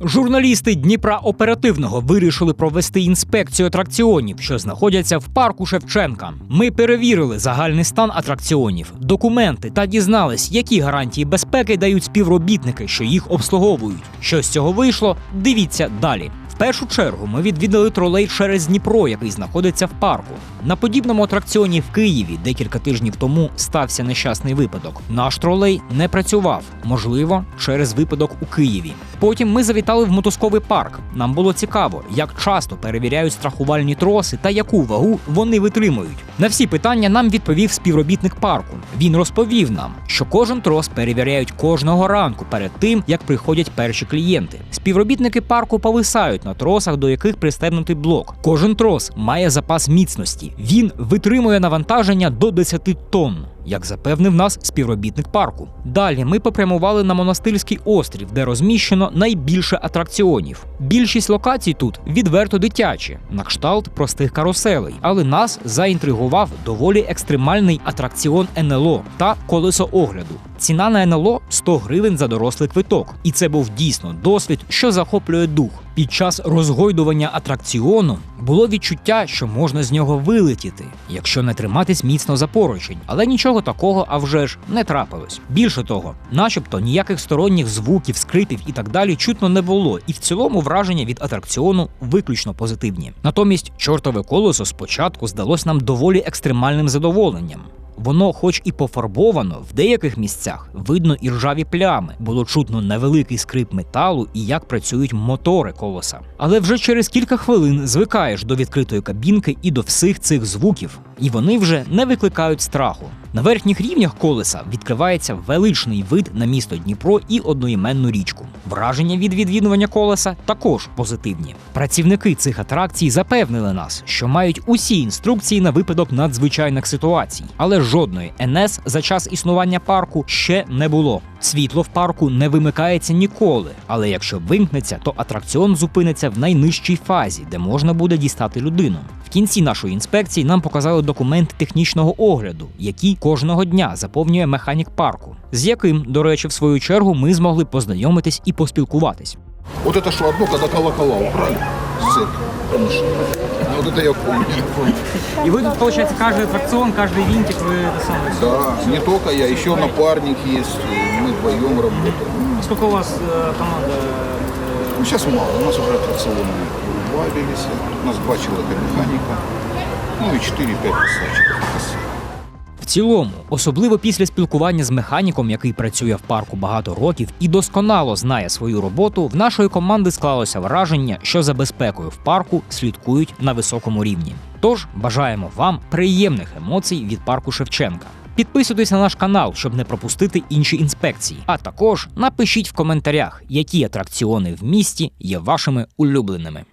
Журналісти Дніпра оперативного вирішили провести інспекцію атракціонів, що знаходяться в парку Шевченка. Ми перевірили загальний стан атракціонів, документи та дізнались, які гарантії безпеки дають співробітники, що їх обслуговують. Що з цього вийшло? Дивіться далі. В першу чергу ми відвідали тролей через Дніпро, який знаходиться в парку. На подібному атракціоні в Києві декілька тижнів тому стався нещасний випадок. Наш тролей не працював, можливо, через випадок у Києві. Потім ми завітали в мотузковий парк. Нам було цікаво, як часто перевіряють страхувальні троси та яку вагу вони витримують. На всі питання нам відповів співробітник парку. Він розповів нам, що кожен трос перевіряють кожного ранку перед тим, як приходять перші клієнти. Співробітники парку повисають на тросах, до яких пристебнутий блок. Кожен трос має запас міцності. Він витримує навантаження до 10 тонн. Як запевнив нас співробітник парку. Далі ми попрямували на монастирський острів, де розміщено найбільше атракціонів. Більшість локацій тут відверто дитячі, на кшталт простих каруселей, але нас заінтригував доволі екстремальний атракціон НЛО та колесо огляду. Ціна на НЛО 100 гривень за дорослий квиток, і це був дійсно досвід, що захоплює дух. Під час розгойдування атракціону було відчуття, що можна з нього вилетіти, якщо не триматись міцно за поручень. Але нічого такого, а вже ж, не трапилось. Більше того, начебто ніяких сторонніх звуків, скрипів і так далі чутно не було, і в цілому враження від атракціону виключно позитивні. Натомість, чортове колесо спочатку здалось нам доволі екстремальним задоволенням. Воно, хоч і пофарбовано, в деяких місцях видно і ржаві плями, було чутно невеликий скрип металу і як працюють мотори колоса. Але вже через кілька хвилин звикаєш до відкритої кабінки і до всіх цих звуків, і вони вже не викликають страху. На верхніх рівнях колеса відкривається величний вид на місто Дніпро і одноіменну річку. Враження від відвідування колеса також позитивні. Працівники цих атракцій запевнили нас, що мають усі інструкції на випадок надзвичайних ситуацій, але жодної НС за час існування парку ще не було. Світло в парку не вимикається ніколи, але якщо вимкнеться, то атракціон зупиниться в найнижчій фазі, де можна буде дістати людину. В кінці нашої інспекції нам показали документ технічного огляду, який кожного дня заповнює механік парку, з яким, до речі, в свою чергу ми змогли познайомитись і поспілкуватись. Вот это шло одно, когда колокола убрали с цепи. Помнишь? Ну, Вот это я помню. І ви тут, виходить, кожен атракціон, кожен вінтик ви саме. Да, не только я, еще напарник есть, и мы вдвоем работаем. Скільки у вас команда? Ну, сейчас мало, у нас уже аттракционы убавились, у нас два человека механика, ну и 4-5 писачек. В цілому, особливо після спілкування з механіком, який працює в парку багато років і досконало знає свою роботу, в нашої команди склалося враження, що за безпекою в парку слідкують на високому рівні. Тож бажаємо вам приємних емоцій від парку Шевченка. Підписуйтесь на наш канал, щоб не пропустити інші інспекції. А також напишіть в коментарях, які атракціони в місті є вашими улюбленими.